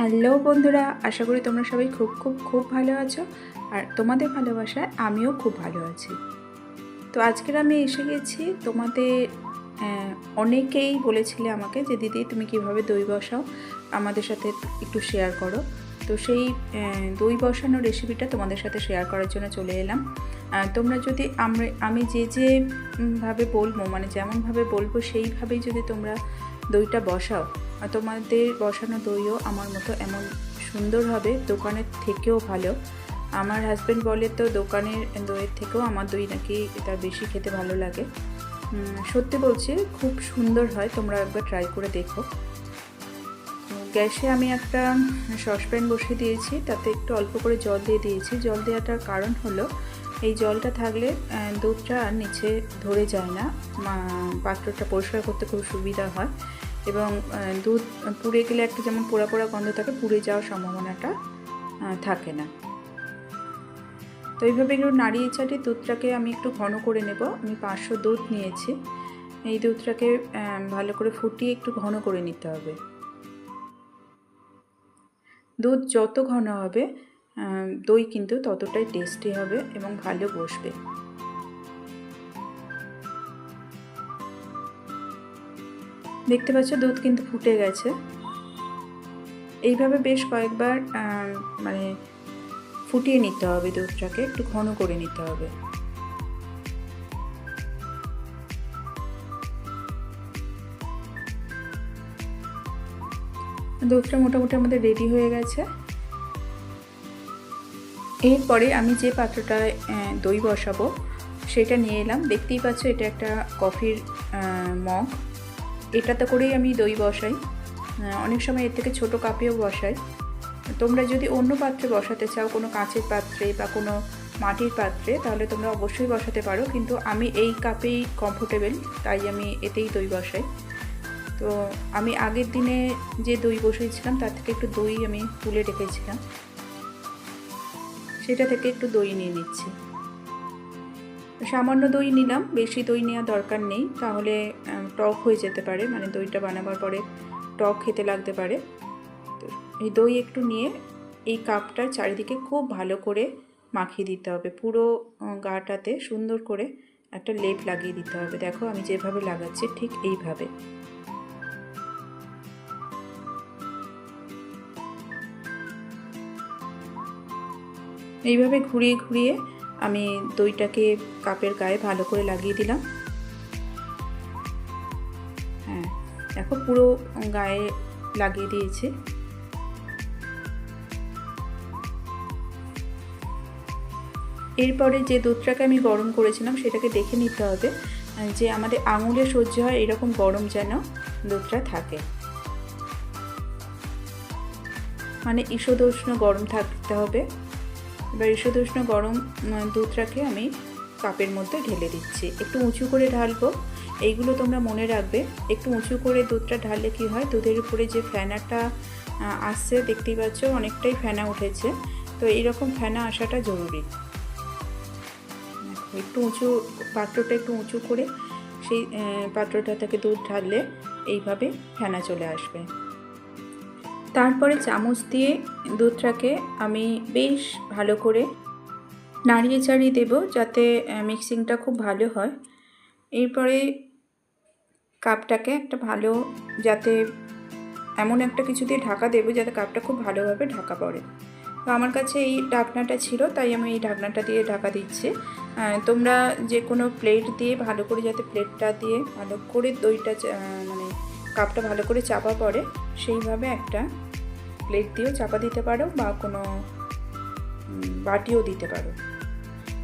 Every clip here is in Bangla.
হ্যালো বন্ধুরা, আশা করি তোমরা সবাই খুব খুব খুব ভালো আছো আর তোমাদের ভালোবাসায় আমিও খুব ভালো আছি। তো আজকের আমি এসে গেছি তোমাদের অনেকেই বলেছিলে আমাকে যে, দিদি, তুমি কীভাবে দই বসাও? আমাদের সাথে একটু শেয়ার করো। তো সেই দই বসানোর রেসিপিটা তোমাদের সাথে শেয়ার করার জন্য চলে এলাম। তোমরা যদি আমরা, আমি যে যে ভাবে বলব মানে যেমনভাবে বলব, সেইভাবেই যদি তোমরা দইটা বসাও আর তোমাদের বসানো দইও আমার মতো এমন সুন্দর হবে, দোকানের থেকেও ভালো। আমার হাজব্যান্ড বলে তো দোকানের দইয়ের থেকেও আমার দই নাকি এটা বেশি খেতে ভালো লাগে। সত্যি বলছি, খুব সুন্দর হয়, তোমরা একবার ট্রাই করে দেখো। গ্যাসে আমি একটা সসপ্যান বসিয়ে দিয়েছি, তাতে একটু অল্প করে জল দিয়ে দিয়েছি। জল দেওয়াটার কারণ হলো, এই জলটা থাকলে দুধটা আর নিচে ধরে যায় না। পাত্রটা পরিষ্কার করতে খুব সুবিধা হয়। এবং দুধ, পুড়ে গেলে একটা যেমন পোড়া পোড়া গন্ধ থাকে, পুড়ে যাওয়ার সম্ভাবনাটা থাকে না। তো এইভাবে একটু নাড়িয়ে চাটিয়ে দুধটাকে আমি একটু ঘন করে নেব। আমি পাঁচশো দুধ নিয়েছি। এই দুধটাকে ভালো করে ফুটিয়ে একটু ঘন করে নিতে হবে। দুধ যত ঘন হবে দই কিন্তু ততটাই টেস্টি হবে এবং ভালো বসবে। দেখতে পাচ্ছ দুধ কিন্তু ফুটে গেছে। এইভাবে বেশ কয়েকবার মানে ফুটিয়ে নিতে হবে দুধটাকে, একটু ঘন করে নিতে হবে। দুধটা মোটামুটি আমাদের রেডি হয়ে গেছে। এরপরে আমি যে পাত্রটায় দই বসাবো, সেটা নিয়ে এলাম। দেখতেই পাচ্ছ এটা একটা কফির মগ। এটাতে করেই আমি দই বসাই। অনেক সময় এর থেকে ছোট কাপেও বসাই। তোমরা যদি অন্য পাত্রে বসাতে চাও, কোনো কাঁচের পাত্রে বা কোনো মাটির পাত্রে, তাহলে তোমরা অবশ্যই বসাতে পারো। কিন্তু আমি এই কাপেই কমফোর্টেবল তাই আমি এতেই দই বসাই। তো আমি আগের দিনে যে দই বসিয়েছিলাম, তার থেকে একটু দই আমি তুলে রেখেছিলাম। সেটা থেকে একটু দই নিয়ে নিচ্ছি। সামান্য দই নিলাম, বেশি দই নেওয়া দরকার নেই। তাহলে টক হয়ে যেতে পারে মানে দইটা বানাবার পরে টক খেতে লাগতে পারে। তো এই দই একটু নিয়ে এই কাপটার চারিদিকে খুব ভালো করে মাখিয়ে দিতে হবে। পুরো গাটাতে সুন্দর করে একটা লেপ লাগিয়ে দিতে হবে। দেখো আমি যেভাবে লাগাচ্ছি ঠিক এইভাবে। এইভাবে ঘুরিয়ে ঘুরিয়ে আমি দইটাকে কাপের গায়ে ভালো করে লাগিয়ে দিলাম। দেখো পুরো গায়ে লাগিয়ে দিয়েছে। এরপরে যে দুধটাকে আমি গরম করেছিলাম সেটাকে দেখে নিতে হবে, যে আমাদের আঙুলে সহ্য হয় এরকম গরম যেন দুধটা থাকে। মানে ঈষদুষ্ণ গরম থাকতে হবে। এবার ঈষদুষ্ণ গরম দুধটাকে আমি কাপের মধ্যে ঢেলে দিচ্ছি। একটু উঁচু করে ঢালবো। এইগুলো তোমরা মনে রাখবে। একটু উঁচু করে দুধটা ঢাললে কি হয়? দুধের উপরে যে ফ্যানাটা আসছে, দেখতেই পাচ্ছ, অনেকটাই ফ্যানা উঠেছে। তো এইরকম ফ্যানা আসাটা জরুরি। একটু উঁচু, পাত্রটা একটু উঁচু করে সেই পাত্রটা থেকে দুধ ঢাললে এইভাবে ফেনা চলে আসবে। তারপরে চামচ দিয়ে দুধটাকে আমি বেশ ভালো করে নাড়িয়ে চাড়িয়ে দেবো যাতে মিক্সিংটা খুব ভালো হয়। এরপরে কাপটাকে একটা ভালো যাতে এমন একটা কিছু দিয়ে ঢাকা দেবো যাতে কাপটা খুব ভালোভাবে ঢাকা পড়ে। তো আমার কাছে এই ঢাকনাটা ছিল, তাই আমি এই ঢাকনাটা দিয়ে ঢাকা দিচ্ছি। তোমরা যে কোনো প্লেট দিয়ে ভালো করে যাতে প্লেটটা দিয়ে ভালো করে দইটা মানে কাপটা ভালো করে চাপা পড়ে, সেইভাবে একটা প্লেট দিয়েও চাপা দিতে পারো বা কোনো বাটিও দিতে পারো।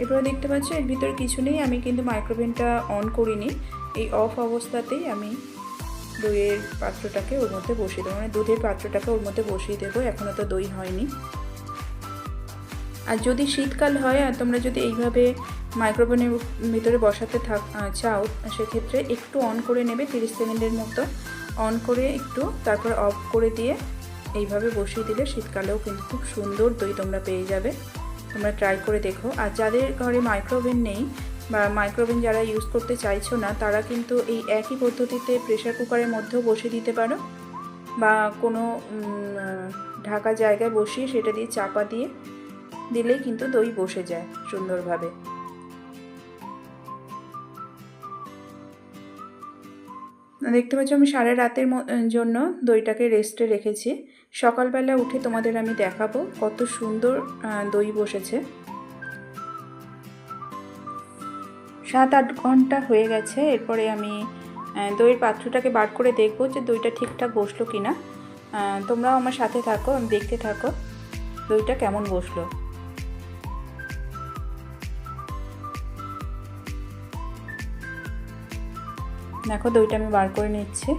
এরপরে দেখতে পাচ্ছ, এর ভিতরে কিছু নেই, আমি কিন্তু মাইক্রোওভেনটা অন করিনি। এই অফ অবস্থাতেই আমি দইয়ের পাত্রটাকে ওর মধ্যে বসিয়ে দেবো। মানে দুধের পাত্রটাকে ওর মধ্যে বসিয়ে দেবো এখনও তো দই হয়নি। আর যদি শীতকাল হয় আর তোমরা যদি এইভাবে মাইক্রোওভেনের ভিতরে বসাতে থাক চাও, সেক্ষেত্রে একটু অন করে নেবে, তিরিশ সেকেন্ডের মতো অন করে একটু তারপর অফ করে দিয়ে এইভাবে বসিয়ে দিলে শীতকালেও কিন্তু খুব সুন্দর দই তোমরা পেয়ে যাবে। তোমরা ট্রাই করে দেখো। আর যাদের ঘরে মাইক্রোওভেন নেই বা মাইক্রোওভেন যারা ইউজ করতে চাইছো না, তারা কিন্তু এই একই পদ্ধতিতে প্রেশার কুকারের মধ্যেও বসিয়ে দিতে পারো। বা কোনো ঢাকা জায়গায় বসিয়ে সেটা দিয়ে চাপা দিয়ে দিলেই কিন্তু দই বসে যায় সুন্দরভাবে। দেখতে পাচ্ছ আমি সারা রাতের জন্য দইটাকে রেস্টে রেখেছি। সকালবেলা উঠে তোমাদের আমি দেখাবো কত সুন্দর দই বসেছে। সাত আট ঘণ্টা হয়ে গেছে। এরপরে আমি দইয়ের পাত্রটাকে বার করে দেখব যে দইটা ঠিকঠাক বসল কি না তোমরাও আমার সাথে থাকো, আমি দেখতে থাকো দইটা কেমন বসল। দেখো দইটা আমি বার করে নিচ্ছি।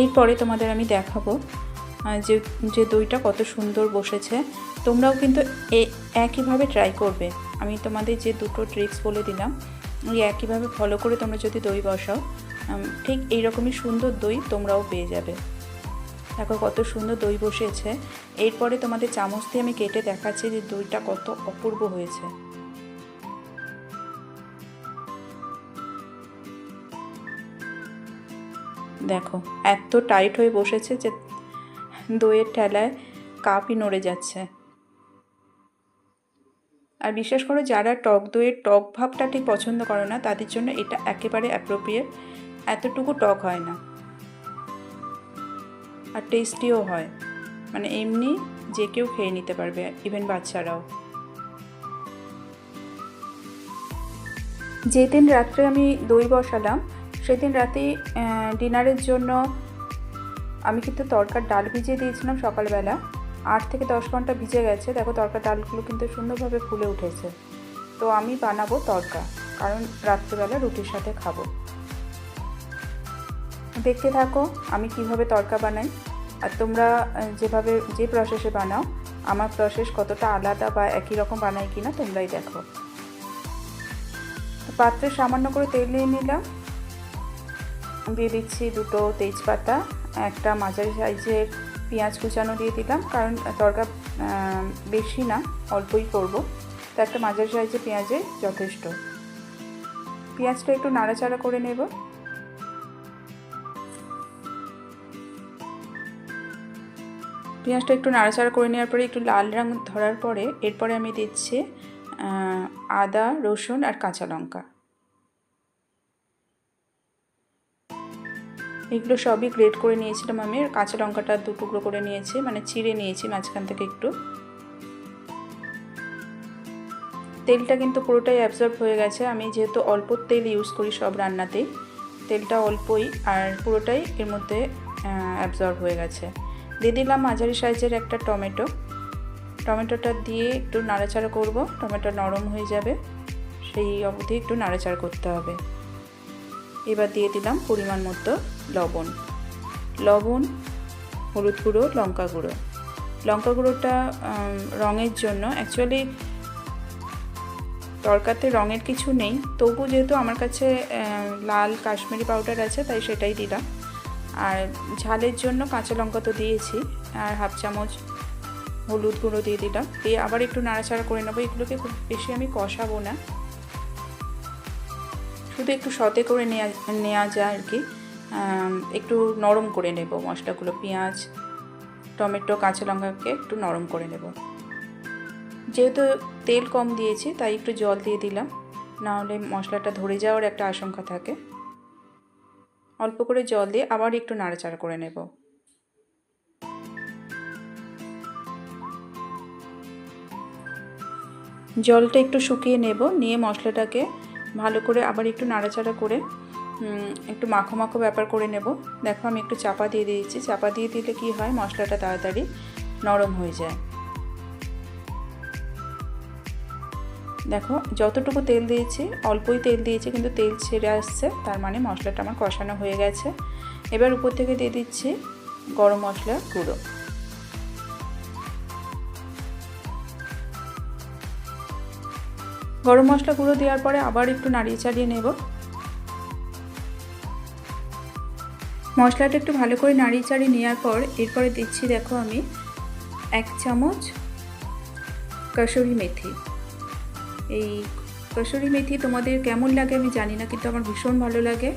এরপরে তোমাদের আমি দেখাবো যে যে দইটা কত সুন্দর বসেছে। তোমরাও কিন্তু একইভাবে ট্রাই করবে। আমি তোমাদের যে দুটো ট্রিক্স বলে দিলাম, ওই একইভাবে ফলো করে তোমরা যদি দই বসাও ঠিক এইরকমই সুন্দর দই তোমরাও পেয়ে যাবে। দেখো কত সুন্দর দই বসেছে। এরপরে তোমাদের চামচ দিয়ে আমি কেটে দেখাচ্ছি যে দইটা কত অপূর্ব হয়েছে। দেখো, এত টাইট হয়ে বসেছে যে দইয়ের ঠেলায় কাপই নড়ে যাচ্ছে। আর বিশ্বাস করো, যারা টক দইয়ের টক ভাবটা ঠিক পছন্দ করে না, তাদের জন্য এটা একেবারে অ্যাপ্রোপ্রিয়েট এতটুকু টক হয় না। আর টেস্টিও হয়। মানে এমনি যে কেউ খেয়ে নিতে পারবে ইভেন বাচ্চারাও। যেদিন রাত্রে আমি দই বসালাম সেদিন রাতে ডিনারের জন্য আমি কিন্তু তরকার ডাল ভিজিয়ে দিয়েছিলাম সকালবেলা। আট থেকে দশ ঘণ্টা ভিজে গেছে। দেখো তরকার ডালগুলো কিন্তু সুন্দরভাবে ফুলে উঠেছে। তো আমি বানাবো তরকা, কারণ রাত্রেবেলা রুটির সাথে খাব। দেখতে থাকো আমি কীভাবে তরকা বানাই। আর তোমরা যেভাবে, যে প্রসেসে বানাও, আমার প্রসেস কতটা আলাদা বা একই রকম বানাই কিনা তোমরাই দেখো। পাত্রে সামান্য করে তেল নিয়ে নিলাম। দিয়ে দিচ্ছি দুটো তেজপাতা, একটা মাঝারি সাইজের পেঁয়াজ কুচানো দিয়ে দিলাম, কারণ তরকা বেশি না, অল্পই করব। তো একটা মাঝারি সাইজের পেঁয়াজে যথেষ্ট। পেঁয়াজটা একটু নাড়াচাড়া করে নেব। পেঁয়াজটা একটু নাড়াচাড়া করে নেওয়ার পরে একটু লাল রং ধরার পরে, এরপরে আমি দিচ্ছি আদা, রসুন আর কাঁচা লঙ্কা। এগুলো সবই গ্রেট করে নিয়েছিলাম আমি। কাঁচা লঙ্কাটা দু টুকরো করে নিয়েছি মানে চিড়ে নিয়েছি মাঝখান থেকে একটু। তেলটা কিন্তু পুরোটাই অ্যাবজর্ব হয়ে গেছে। আমি যেহেতু অল্প তেল ইউজ করি সব রান্নাতেই, তেলটা অল্পই আর পুরোটাই এর মধ্যে অ্যাবজর্ব হয়ে গেছে। দিয়ে দিলাম মাঝারি সাইজের একটা টমেটো। টমেটোটা দিয়ে একটু নাড়াচাড়া করব, টমেটো নরম হয়ে যাবে। সেই অবধি একটু নাড়াচাড়া করতে হবে। এবার দিয়ে দিলাম পরিমাণ মতো লবণ। লবণ, হলুদ গুঁড়ো, লঙ্কা গুঁড়ো। লঙ্কা গুঁড়োটা রঙের জন্য। অ্যাকচুয়ালি তরকাতে রঙের কিছু নেই। তবু যেহেতু আমার কাছে লাল কাশ্মীরি পাউডার আছে, তাই সেটাই দিলাম। আর ঝালের জন্য কাঁচা লঙ্কা তো দিয়েছি, আর হাফ চামচ হলুদ গুঁড়ো দিয়ে দিলাম। দিয়ে আবার একটু নাড়াচাড়া করে নেব। এগুলোকে খুব বেশি আমি কষাবো না। শুধু একটু সতে করে নেওয়া নেওয়া যায় আর কি। একটু নরম করে নেব মশলাগুলো, পেঁয়াজ, টমেটো, কাঁচা লঙ্কাকে একটু নরম করে নেব। যেহেতু তেল কম দিয়েছি, তাই একটু জল দিয়ে দিলাম। নাহলে মশলাটা ধরে যাওয়ার একটা আশঙ্কা থাকে। অল্প করে জল দিয়ে আবার একটু নাড়াচাড়া করে নেব। জলটা একটু শুকিয়ে নেব, নিয়ে মশলাটাকে ভালো করে আবার একটু নাড়াচাড়া করে একটু মাখো মাখো ব্যাপার করে নেব। দেখো আমি একটু চাপা দিয়ে দিয়েছি। চাপা দিয়ে দিলে কি হয়? মশলাটা তাড়াতাড়ি নরম হয়ে যায়। দেখো, যতটুকু তেল দিয়েছি, অল্পই তেল দিয়েছি, কিন্তু তেল ছেড়ে আসছে। তার মানে মশলাটা আমার কষানো হয়ে গেছে। এবার উপর থেকে দিয়ে দিচ্ছি গরম মশলার গুঁড়ো। গরম মশলা গুঁড়ো দেওয়ার পরে আবার একটু নাড়িয়ে চাড়িয়ে নেব। মশলাটা একটু ভালো করে নাড়িয়ে চাড়িয়ে নেওয়ার পর এরপরে দিচ্ছি দেখো আমি এক চামচ কসুরি মেথি। এই কসুরি মেথি তোমাদের কেমন লাগে আমি জানি না, কিন্তু আমার ভীষণ ভালো লাগে।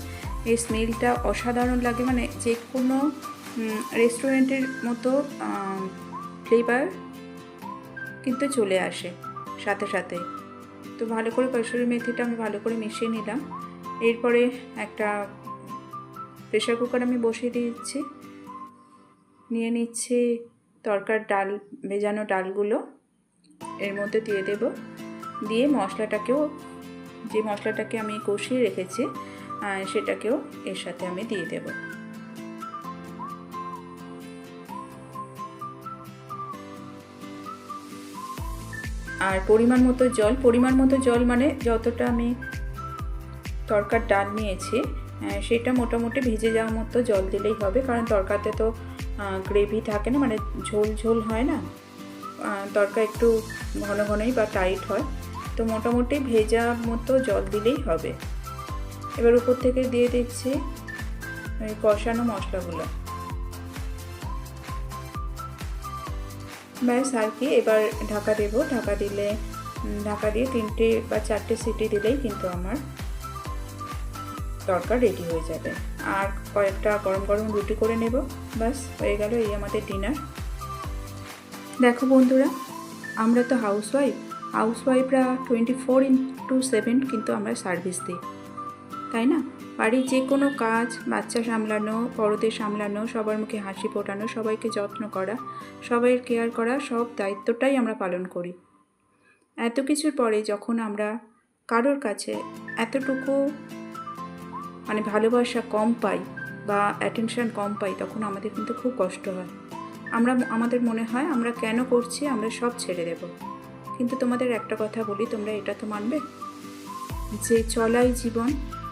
এই স্মেলটা অসাধারণ লাগে মানে যে কোনো রেস্টুরেন্টের মতো ফ্লেভার কিন্তু চলে আসে সাথে সাথে। তো ভালো করে কসুরি মেথিটা আমি ভালো করে মিশিয়ে নিলাম। এরপরে একটা প্রেশার কুকার আমি বসিয়ে দিচ্ছি নিয়ে নিচ্ছি তরকার ডাল, ভেজানো ডালগুলো। এর মধ্যে দিয়ে দেব। দিয়ে মশলাটাকেও, যে মশলাটাকে আমি কষিয়ে রেখেছি সেটাকেও এর সাথে আমি দিয়ে দেব। আর পরিমাণ মতো জল, পরিমাণ মতো জল মানে যতটা আমি তরকার ডাল নিয়েছি সেটা মোটামুটি ভিজে যাওয়ার মতো জল দিলেই হবে, কারণ তরকাতে তো গ্রেভি থাকে না মানে ঝোল ঝোল হয় না। তরকা একটু ঘন ঘনই বা টাইট হয়, তো মোটামুটি ভেজা মতো জল দিলেই হবে। এবার উপর থেকে দিয়ে দিচ্ছি ওই কষানো মশলাগুলো। ব্যাস আর কি, এবার ঢাকা দেব। ঢাকা দিলে ঢাকা দিয়ে তিনটে বা চারটে সিটি দিলেই কিন্তু আমার তরকা রেডি হয়ে যাবে। আর কয়েকটা গরম গরম রুটি করে নেব। ব্যাস, হয়ে গেল এই আমাদের ডিনার দেখো বন্ধুরা, আমরা তো হাউসওয়াইফ হাউসওয়াইফরা টোয়েন্টি ফোর ইন্টু সেভেন কিন্তু আমরা সার্ভিস দিই। তাই না? বাড়ির যে কোনো কাজ, বাচ্চা সামলানো, বড়দের সামলানো, সবার মুখে হাসি ফোটানো, সবাইকে যত্ন করা, সবাইয়ের কেয়ার করা, সব দায়িত্বটাই আমরা পালন করি। এত কিছুর পরে যখন আমরা কারোর কাছে এতটুকু মানে ভালোবাসা কম পাই বা অ্যাটেনশান কম পাই, তখন আমাদের কিন্তু খুব কষ্ট হয়। আমরা আমাদের মনে হয় আমরা কেন করছি, আমরা সব ছেড়ে দেব। কিন্তু তোমাদের একটা কথা বলি, তোমরা এটা তো মানবে? যে চলাই জীবন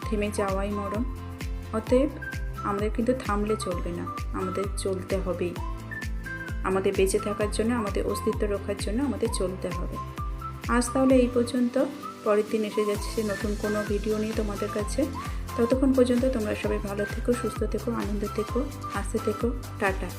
থেমে যাওয়াই মরণ। অতএব আমাদের কিন্তু থামলে চলবে না, আমাদের চলতে হবেই। আমাদের বেঁচে থাকার জন্য, আমাদের অস্তিত্ব রক্ষার জন্য আমাদের চলতে হবে। আজ তাহলে এই পর্যন্ত। পরের দিন এসে যাচ্ছে নতুন কোনো ভিডিও নিয়ে তোমাদের কাছে। ততক্ষণ পর্যন্ত তোমরা সবাই ভালো থেকো, সুস্থ থেকো, আনন্দ থেকো, হাসতে থেকো। টাটা।